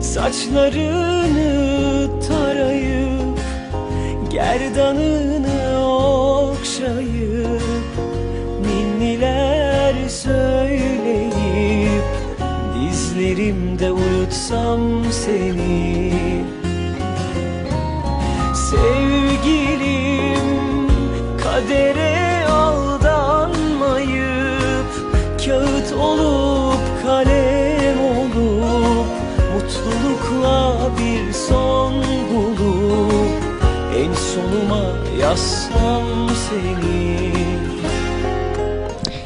Saçlarını tarayıp Gerdanını okşayıp Ninniler söyleyip Dizlerimde uyutsam seni. Sevgilim kadere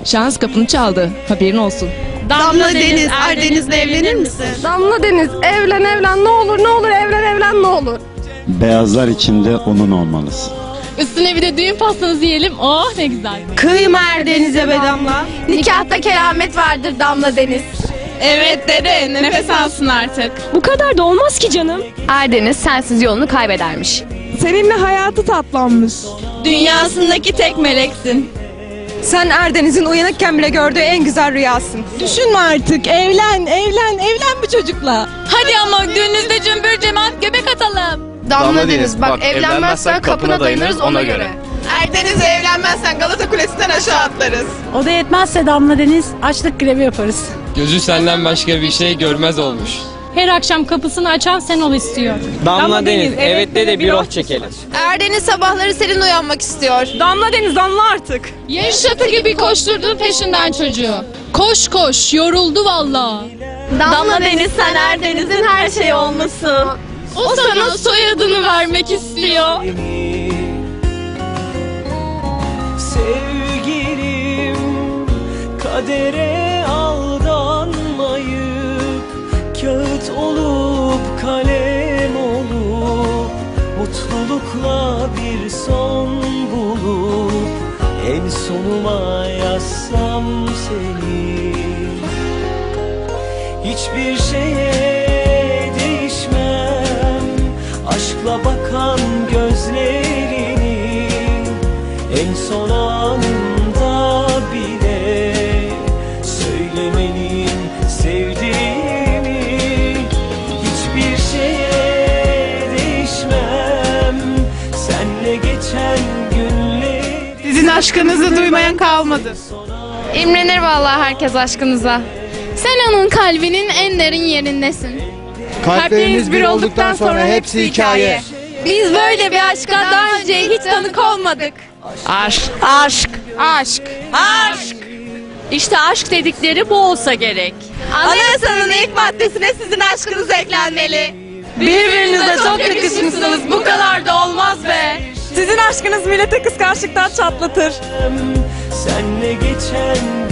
Şans kapını çaldı. Haberin olsun. Damla Deniz, Erdeniz'le evlenir misin? Damla Deniz evlen evlen ne olur ne olur evlen evlen ne olur. Beyazlar içinde onun olmalısın. Üstüne bir de düğün pastanızı yiyelim. Oh ne güzel. Kıyma Erdeniz'e be Damla. Nikahta keramet vardır Damla Deniz. Evet dede nefes alsın artık. Bu kadar da olmaz ki canım. Erdeniz sensiz yolunu kaybedermiş. Seninle hayatı tatlanmış. Dünyasındaki tek meleksin. Sen Erdeniz'in uyanıkken bile gördüğü en güzel rüyasın. Düşünme artık. Evlen, evlen, evlen bu çocukla. Hadi ama düğününüzde cümbür cemaat göbek atalım. Damla, Deniz bak, evlenmezsen kapına dayanırız ona göre. Erdeniz'e evlenmezsen Galata Kulesi'nden aşağı atlarız. O da yetmezse Damla Deniz açlık grevi yaparız. Gözü senden başka bir şey görmez olmuş. Her akşam kapısını açan sen ol istiyor. Damla Deniz, evet de de bir oh çekelim. Erdeniz sabahları senin uyanmak istiyor. Damla Deniz damla artık. Yaşatı gibi koşturdun peşinden çocuğu. Koş koş yoruldu valla. Damla, Deniz sen Erdeniz'in her şeyi olmuşsun. O sana soyadını vermek istiyor. Sevgilim kadere Kağıt olup kalem olup Mutlulukla bir son bulup En sonuma yazsam seni. Hiçbir şeye aşkınızı duymayan kalmadı. İmrenir vallahi herkes aşkınıza. Sen onun kalbinin en derin yerindesin. Kalpleriniz bir olduktan sonra hepsi hikaye. Biz böyle bir aşka daha önce hiç tanık olmadık. Aşk. Aşk. Aşk. Aşk. İşte aşk dedikleri bu olsa gerek. Anayasanın ilk maddesine sizin aşkınız eklenmeli. Birbirinize çok yakışmışsınız. Bu kadar da olmaz be. Sizin aşkınız millete kıskançlıktan çatlatır. Senle geçen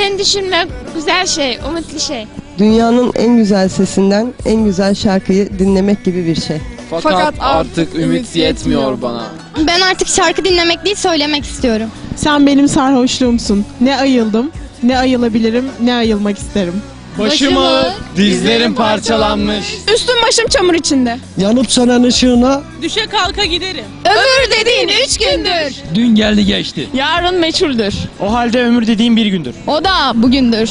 Seni düşünmek güzel şey, umutlu şey. Dünyanın en güzel sesinden en güzel şarkıyı dinlemek gibi bir şey. Fakat, artık ümit yetmiyor bana. Ben artık şarkı dinlemek değil söylemek istiyorum. Sen benim sarhoşluğumsun. Ne ayıldım, ne ayılabilirim, ne ayılmak isterim. Başım ağır, dizlerim parçalanmış. Üstüm başım çamur içinde. Yanıp sönen ışığına Düşe kalka giderim. Ömür dediğin üç gündür. Dün geldi geçti. Yarın meçhuldür. O halde ömür dediğim bir gündür. O da bugündür.